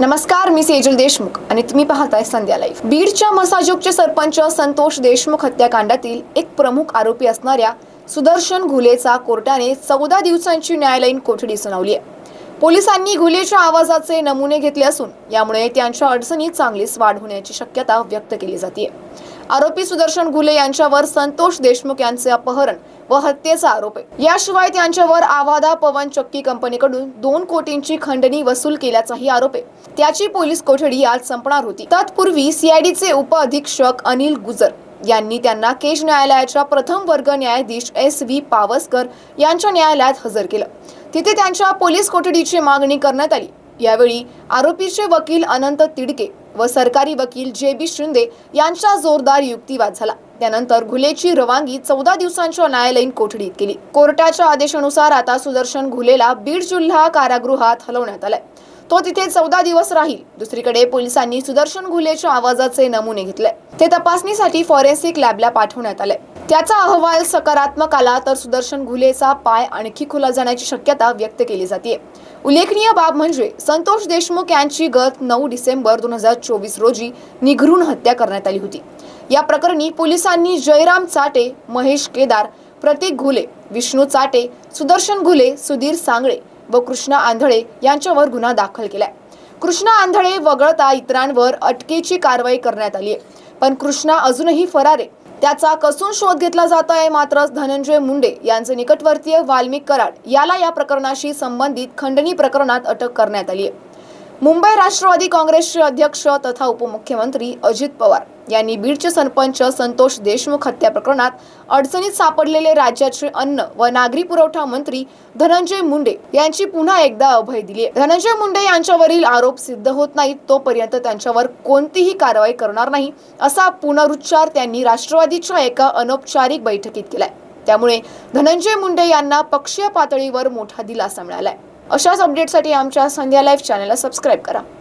नमस्कार मी सेजल देशमुख आणि तुम्ही पाहताय संध्या लाईव्ह. बीडच्या मसाजोगचे सरपंच संतोष देशमुख हत्याकांडातील एक प्रमुख आरोपी असणाऱ्या सुदर्शन घुलेचा कोर्टाने चौदा दिवसांची न्यायालयीन कोठडी सुनावली आहे. पोलिसांनी घुलेच्या आवाजाचे नमुने घेतले असून यामुळे त्यांच्या अडचणीत चांगलीच वाढ होण्याची शक्यता व्यक्त केली जाते आरोपी सुदर्शन घुले यांच्यावर संतोष देशमुख यांचे अपहरण व हत्येचा आरोप आहे. याशिवाय त्यांच्यावर आवादा पवन चक्की कंपनीकडून दोन कोटींची खंडणी वसूल केल्याचाही आरोप आहे. त्याची पोलीस कोठडी आज संपणार होती. तत्पूर्वी सीआयडीचे उप अधीक्षक अनिल गुजर यांनी त्यांना केज न्यायालयाच्या प्रथम वर्ग न्यायाधीश एस व्ही पावसकर यांच्या न्यायालयात हजर केलं. तिथे त्यांच्या पोलीस कोठडीची मागणी करण्यात आली. यावेळी आरोपीचे वकील अनंत तिडके व सरकारी वकील जे बी शिंदे यांचा जोरदार युक्तिवाद झाला. त्यानंतर घुलेची रवानगी चौदा दिवसांच्या न्यायालयीन कोठडीत केली. कोर्टाच्या आदेशानुसार आता सुदर्शन घुलेला बीड जिल्हा कारागृहात हलवण्यात आलाय. तो तिथे चौदा दिवस राहील. दुसरीकडे पोलिसांनी सुदर्शन घुलेच्या आवाजाचे नमुने घेतले. ते तपासणीसाठी फॉरेन्सिक लॅबला पाठवण्यात आले त्याचा अहवाल सकारात्मक आला तर सुदर्शन घुलेचा पाय आणखी खुला जाण्याची शक्यता व्यक्त केली जाते उल्लेखनीय बाब म्हणजे संतोष देशमुख यांची गत नऊ डिसेंबर दोन हजार चोवीस रोजी निघरून हत्या करण्यात आली होती. या प्रकरणी पोलिसांनी जयराम चाटे महेश केदार प्रतीक घुले विष्णू चाटे सुदर्शन घुले सुधीर सांगळे व कृष्णा आंधळे यांच्यावर गुन्हा दाखल केलाय. कृष्णा आंधळे वगळता इतरांवर अटकेची कारवाई करण्यात आली आहे पण कृष्णा अजूनही फरार आहे. त्याचा कसून शोध घेतला जात आहे? मात्र धनंजय मुंडे यांचे निकटवर्तीय वाल्मिक कराड याला या प्रकरणाशी संबंधित खंडणी प्रकरणात अटक करण्यात आली आहे. मुंबई राष्ट्रवादी काँग्रेसचे अध्यक्ष तथा उपमुख्यमंत्री अजित पवार यांनी बीडचे सरपंच संतोष देशमुख हत्या प्रकरणात अडचणीत सापडलेले राज्याचे अन्न व नागरी पुरवठा मंत्री धनंजय मुंडे यांची पुन्हा एकदा अभय दिली आहे. धनंजय मुंडे यांच्यावरील आरोप सिद्ध होत नाहीत तोपर्यंत त्यांच्यावर कोणतीही कारवाई करणार नाही असा पुनरुच्चार त्यांनी राष्ट्रवादीच्या एका अनौपचारिक बैठकीत केलाय त्यामुळे धनंजय मुंडे यांना पक्षीय पातळीवर मोठा दिलासा मिळालाय अशाच अपडेटसाठी आमच्या संध्या लाईव्ह चॅनलला सबस्क्राईब करा.